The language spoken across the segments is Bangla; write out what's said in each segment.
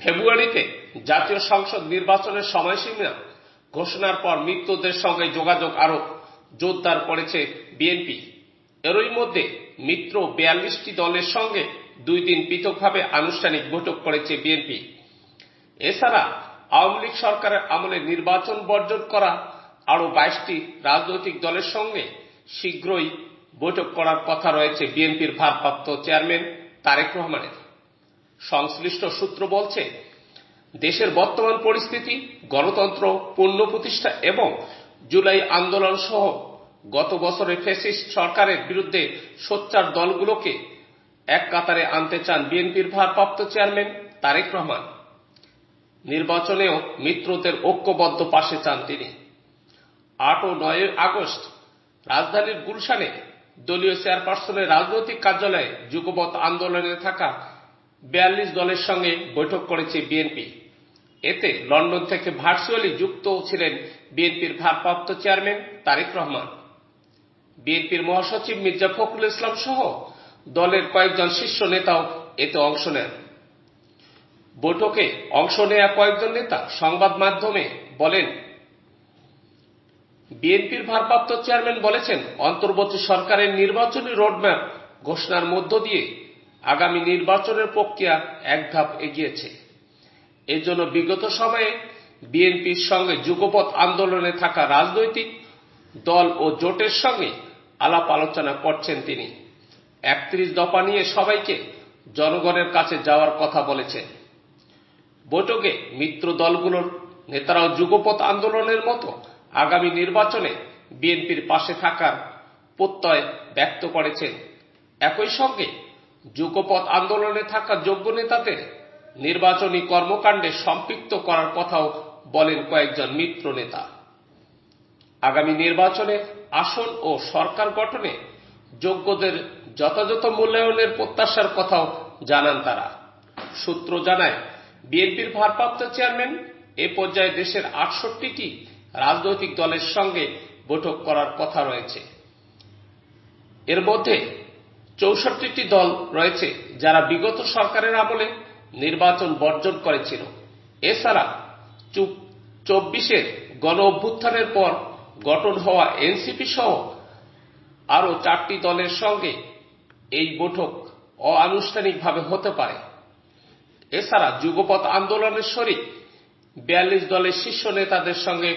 ফেব্রুয়ারিতে জাতীয় সংসদ নির্বাচনের সময়সীমা ঘোষণার পর মৃত্যুদের সঙ্গে যোগাযোগ আরও জোরদার করেছে বিএনপি। এরই মধ্যে মিত্র বিয়াল্লিশটি দলের সঙ্গে দুই দিন পৃথকভাবে আনুষ্ঠানিক বৈঠক করেছে বিএনপি। এছাড়া আওয়ামী লীগ সরকারের আমলে নির্বাচন বর্জন করা আরও বাইশটি রাজনৈতিক দলের সঙ্গে শীঘ্রই বৈঠক করার কথা রয়েছে বিএনপির ভারপ্রাপ্ত চেয়ারম্যান তারেক রহমানের। সংশ্লিষ্ট সূত্র বলছে, দেশের বর্তমান পরিস্থিতি, গণতন্ত্র পূর্ণ প্রতিষ্ঠা এবং জুলাই আন্দোলন সহ গত বছরে ফেসিস্ট সরকারের বিরুদ্ধে সোচ্চার দলগুলোকে এক কাতারে আনতে চান বিএনপির ভারপ্রাপ্ত চেয়ারম্যান তারেক রহমান। নির্বাচনেও মিত্রদের ঐক্যবদ্ধ পাশে চান তিনি। আট ও নয় আগস্ট, রাজধানীর গুলশানে দলীয় চেয়ারপারসনের রাজনৈতিক কার্যালয়ে যুগপৎ আন্দোলনে থাকা বিয়াল্লিশ দলের সঙ্গে বৈঠক করেছে বিএনপি। এতে লন্ডন থেকে ভার্চুয়ালি যুক্ত ছিলেন বিএনপির ভারপ্রাপ্ত চেয়ারম্যান তারেক রহমান। বিএনপির মহাসচিব মির্জা ফখরুল ইসলাম সহ দলের কয়েকজন শীর্ষ নেতাও এতে অংশ নেন। বৈঠকে অংশ নেয়া কয়েকজন নেতা সংবাদ মাধ্যমে বলেন, বিএনপির ভারপ্রাপ্ত চেয়ারম্যান বলেছেন, অন্তর্বর্তী সরকারের নির্বাচনী রোডম্যাপ ঘোষণার মধ্য দিয়ে আগামী নির্বাচনের প্রক্রিয়া এক ধাপ এগিয়েছে। এজন্য বিগত সময়ে বিএনপির সঙ্গে যুগপৎ আন্দোলনে থাকা রাজনৈতিক দল ও জোটের সঙ্গে আলাপ আলোচনা করছেন তিনি। একত্রিশ দফা নিয়ে সবাইকে জনগণের কাছে যাওয়ার কথা বলেছেন। বৈঠকে মিত্র দলগুলোর নেতারাও যুগপৎ আন্দোলনের মতো আগামী নির্বাচনে বিএনপির পাশে থাকার প্রত্যয় ব্যক্ত করেছেন। একই সঙ্গে যুগপৎ আন্দোলনে থাকা যোগ্য নেতাদের নির্বাচনী কর্মকাণ্ডে সম্পৃক্ত করার কথাও বলেন কয়েকজন মিত্র নেতা। আগামী নির্বাচনে আসন ও সরকার গঠনে যোগ্যদের যথাযথ মূল্যায়নের প্রত্যাশার কথাও জানান তারা। সূত্র জানায়, বিএনপির ভারপ্রাপ্ত চেয়ারম্যান এ পর্যায়ে দেশের আটষট্টিটি রাজনৈতিক দলের সঙ্গে বৈঠক করার কথা রয়েছে। এর মধ্যে চৌষট্টিটি দল রয়েছে যারা বিগত সরকারের আমলে নির্বাচন বর্জন করেছিল। এছাড়া চব্বিশের গণ অভ্যুত্থানের পর গঠন হওয়া এনসিপি সহ আরও চারটি দলের সঙ্গে এই বৈঠক অআনুষ্ঠানিকভাবে হতে পারে। এছাড়া যুগপৎ আন্দোলনের শরিক বিয়াল্লিশ দলের শীর্ষ নেতাদের সঙ্গে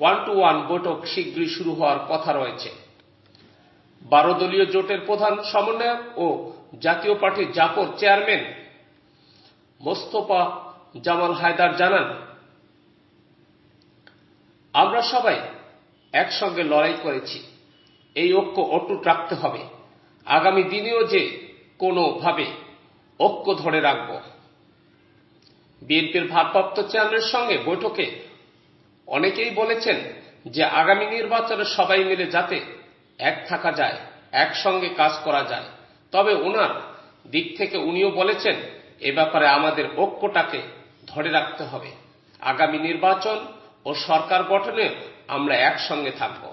ওয়ান টু ওয়ান বৈঠক শীঘ্রই শুরু হওয়ার কথা রয়েছে। বারো দলীয় জোটের প্রধান সমন্বয়ক ও জাতীয় পার্টির জাপর চেয়ারম্যান মোস্তফা জামাল হায়দার জানান, আমরা সবাই একসঙ্গে লড়াই করেছি। এই ঐক্য অটুট রাখতে হবে। আগামী দিনেও যে কোনোভাবে ঐক্য ধরে রাখব। বিএনপির ভারপ্রাপ্ত চেয়ারম্যানের সঙ্গে বৈঠকে অনেকেই বলেছেন যে আগামী নির্বাচনে সবাই মিলে যাতে এক থাকা যায়, একসঙ্গে কাজ করা যায়। তবে ওনার দিক থেকে উনিও বলেছেন, এ ব্যাপারে আমাদের ঐক্যটাকে ধরে রাখতে হবে। আগামী নির্বাচন ও সরকার গঠনে আমরা একসঙ্গে থাকব।